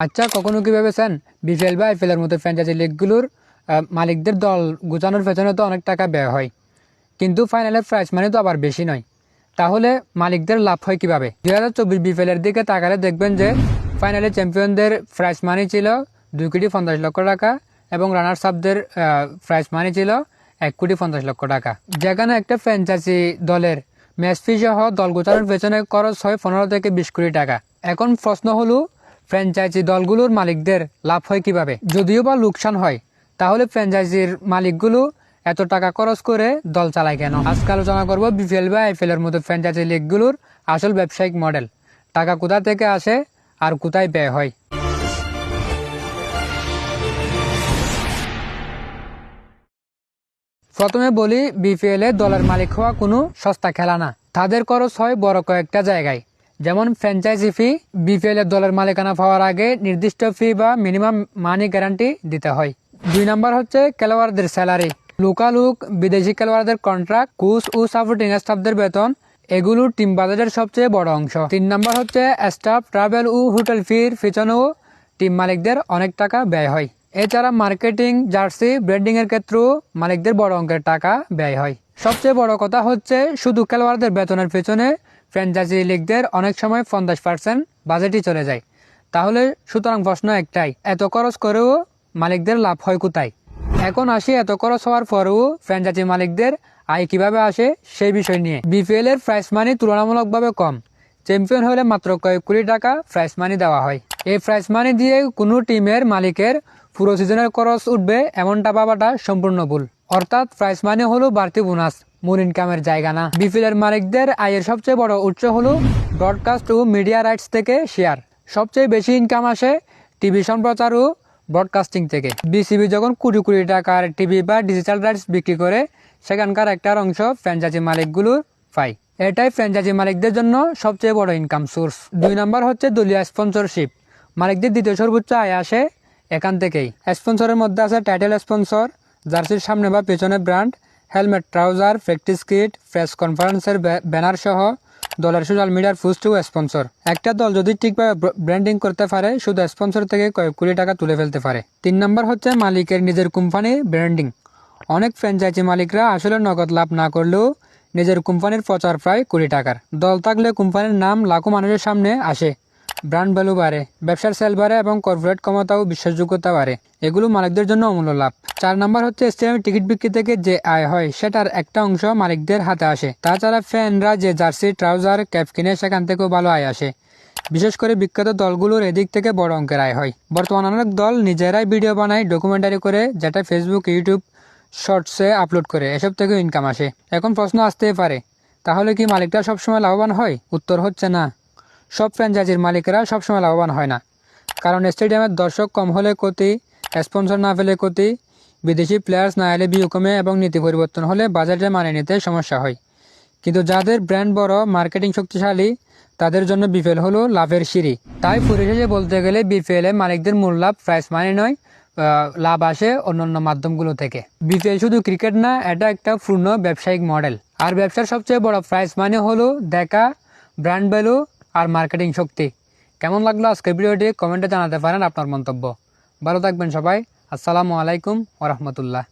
আচ্ছা কখনো কি ভেবেছেন বিপিএল বা আইপিএল এর মতো ফ্র্যাঞ্চাইজি লিগগুলোর মালিকদের দল গুছানোর পেছনে তো অনেক টাকা ব্যয় হয়, কিন্তু ফাইনালের প্রাইস মানে তো আবার বেশি নয়। তাহলে মালিকদের লাভ হয় কীভাবে? দুই হাজার চব্বিশ বিপিএল এর দিকে তাকালে দেখবেন যে ফাইনালে চ্যাম্পিয়নদের প্রাইস মানি ছিল দুই কোটি পঞ্চাশ লক্ষ টাকা এবং রানার্স আপদের প্রাইস মানি ছিল এক কোটি পঞ্চাশ লক্ষ টাকা। যেখানে একটা ফ্র্যাঞ্চাইজি দলের ম্যাচ ফি সহ দল গোছানোর পেছনে খরচ হয় পনেরো থেকে বিশ কোটি টাকা। এখন প্রশ্ন হলো ফ্র্যাঞ্চাইজি দলগুলোর মালিকদের লাভ হয় কীভাবে? যদিও বা লোকসান হয়, তাহলে ফ্র্যাঞ্চাইজির মালিকগুলো এত টাকা খরচ করে দল চালায় কেন? আজকে আলোচনা করব বিপিএল বা আইপিএল এর মতো ফ্র্যাঞ্চাইজি লিগগুলোর আসল ব্যবসায়িক মডেল। টাকা কোথা থেকে আসে আর কোথায় ব্যয় হয়? প্রথমে বলি, বিপিএল এ দলের মালিক হওয়া কোনো সস্তা খেলা না। তাদের খরচ হয় বড় কয়েকটা জায়গায়। যেমন ফ্র্যাঞ্চাইজি ফি বিপিএল এর দলের মালিকানা পাওয়ার আগে নির্দিষ্ট ফি বা মিনিমাম মানি গ্যারান্টি দিতে হয়। দুই নম্বর হচ্ছে খেলোয়াড়দের স্যালারি লোকালুক বিদেশি খেলোয়াড়দের কন্ট্রাক্ট কোচ ও সাপোর্টিং স্টাফদের বেতন, এগুলো টিম বাজেটের সবচেয়ে বড় অংশ। তিন নাম্বার হচ্ছে স্টাফ ট্রাভেল ও হোটেল ফির পিছনেও টিম মালিকদের অনেক টাকা ব্যয় হয়। এছাড়া মার্কেটিং জার্সি ব্র্যান্ডিং এর ক্ষেত্রেও মালিকদের বড় অঙ্কের টাকা ব্যয় হয়। সবচেয়ে বড় কথা হচ্ছে শুধু খেলোয়াড়দের বেতনের পেছনে ফ্র্যাঞ্চাইজি লিগদের অনেক সময় পঞ্চাশ পার্সেন্ট বাজেটই চলে যায়। তাহলে সুতরাং প্রশ্ন একটাই, এত খরচ করেও মালিকদের লাভ হয় কোথায়? এখন আসি এত খরচ হওয়ার পরেও ফ্র্যাঞ্চাইজি মালিকদের আয় কীভাবে আসে সেই বিষয় নিয়ে। বিপিএল এর প্রাইস মানি তুলনামূলকভাবে কম। চ্যাম্পিয়ন হলে মাত্র কয়েক কোটি টাকা প্রাইজ মানি দেওয়া হয়। এই প্রাইজ মানি দিয়ে কোনো টিমের মালিকের পুরো সিজনের খরচ উঠবে এমনটা ভাবাটা সম্পূর্ণ ভুল। অর্থাৎ প্রাইস মানি হলো বাড়তি বোনাস মূল ইনকামের জায়গা না। বিপিএল এর মালিকদের আয়ের সবচেয়ে বড় উৎস হলো ব্রডকাস্ট ও মিডিয়া রাইটস থেকে শেয়ার সবচেয়ে বেশি ইনকাম আসে টিভি সম্প্রচার ও ব্রডকাস্টিং থেকে। বিসিবি যখন কোটি কোটি টাকার টিভি বা ডিজিটাল রাইটস বিক্রি করে, সেখানকার একটা অংশ ফ্র্যাঞ্চাইজি মালিকগুলোর পায়। এটাই ফ্র্যাঞ্চাইজি মালিকদের জন্য সবচেয়ে বড় ইনকাম সোর্স দুই নাম্বার হচ্ছে দলীয় স্পন্সরশিপ মালিকদের দ্বিতীয় সর্বোচ্চ আয় আসে এখান থেকেই। স্পন্সরের মধ্যে আছে টাইটেল স্পন্সর জার্সির সামনে বা পেছনে brand helmet, trouser, practice kit, press কনফারেন্সের ব্যানার সহ দলের সোশ্যাল মিডিয়ার পোস্ট ও স্পন্সর। একটা দল যদি ঠিকভাবে ব্র্যান্ডিং করতে পারে, শুধু স্পন্সর থেকে কয়েক কোটি টাকা তুলে ফেলতে পারে। তিন নম্বর হচ্ছে মালিকের নিজের কোম্পানির ব্র্যান্ডিং। অনেক ফ্র্যাঞ্চাইজি মালিকরা আসলে নগদ লাভ না করলেও নিজের কোম্পানির প্রচার প্রায় কোটি টাকার। দল থাকলে কোম্পানির নাম লাখো মানুষের সামনে আসে। ব্র্যান্ড ভ্যালু বাড়ে, ব্যবসার সেল বাড়ে এবং কর্পোরেট ক্ষমতা ও বিশ্বাসযোগ্যতা বাড়ে। এগুলো মালিকদের জন্য অমূল্য লাভ। চার নম্বর হচ্ছে স্টেডিয়ামের টিকিট বিক্রি থেকে যে আয় হয়, সেটার একটা অংশ মালিকদের হাতে আসে। তাছাড়া ফ্যানরা যে জার্সি, ট্রাউজার ক্যাপ কিনে সেখান থেকেও ভালো আয় আসে। বিশেষ করে বিখ্যাত দলগুলোর এদিক থেকে বড় অঙ্কের আয় হয়। বর্তমানে অনেক দল নিজেরাই ভিডিও বানায়, ডকুমেন্টারি করে, যেটা ফেসবুক, ইউটিউব শর্টসে আপলোড করে, এসব থেকেও ইনকাম আসে। এখন প্রশ্ন আসতেই পারে, তাহলে কি মালিকটা সবসময় লাভবান হয়? উত্তর হচ্ছে না। সব ফ্র্যাঞ্চাইজির মালিকেরা সবসময় লাভবান হয় না। কারণ স্টেডিয়ামের দর্শক কম হলে ক্ষতি স্পন্সর না পেলে ক্ষতি, বিদেশি প্লেয়ার্স না এলে বিয়ে কমে এবং নীতি পরিবর্তন হলে বাজেটে মানিয়ে নিতে সমস্যা হয়। কিন্তু যাদের ব্র্যান্ড বড় মার্কেটিং শক্তিশালী, তাদের জন্য বিপিএল হলো লাভের সিঁড়ি। তাই পরিশেষে বলতে গেলে বিপিএল মালিকদের মূল লাভ প্রাইস মানে নয় লাভ আসে অন্যান্য মাধ্যমগুলো থেকে। বিপিএল শুধু ক্রিকেট না, এটা একটা পূর্ণ ব্যবসায়িক মডেল আর ব্যবসার সবচেয়ে বড় প্রাইস মানে হলো দেখা ব্র্যান্ড ভ্যালু আর মার্কেটিং শক্তি। কেমন লাগল আজকের ভিডিওটি? কমেন্টে জানাতে পারেন আপনার মন্তব্য। ভালো থাকবেন সবাই। আসসালামু আলাইকুম ওরহমতুল্লাহ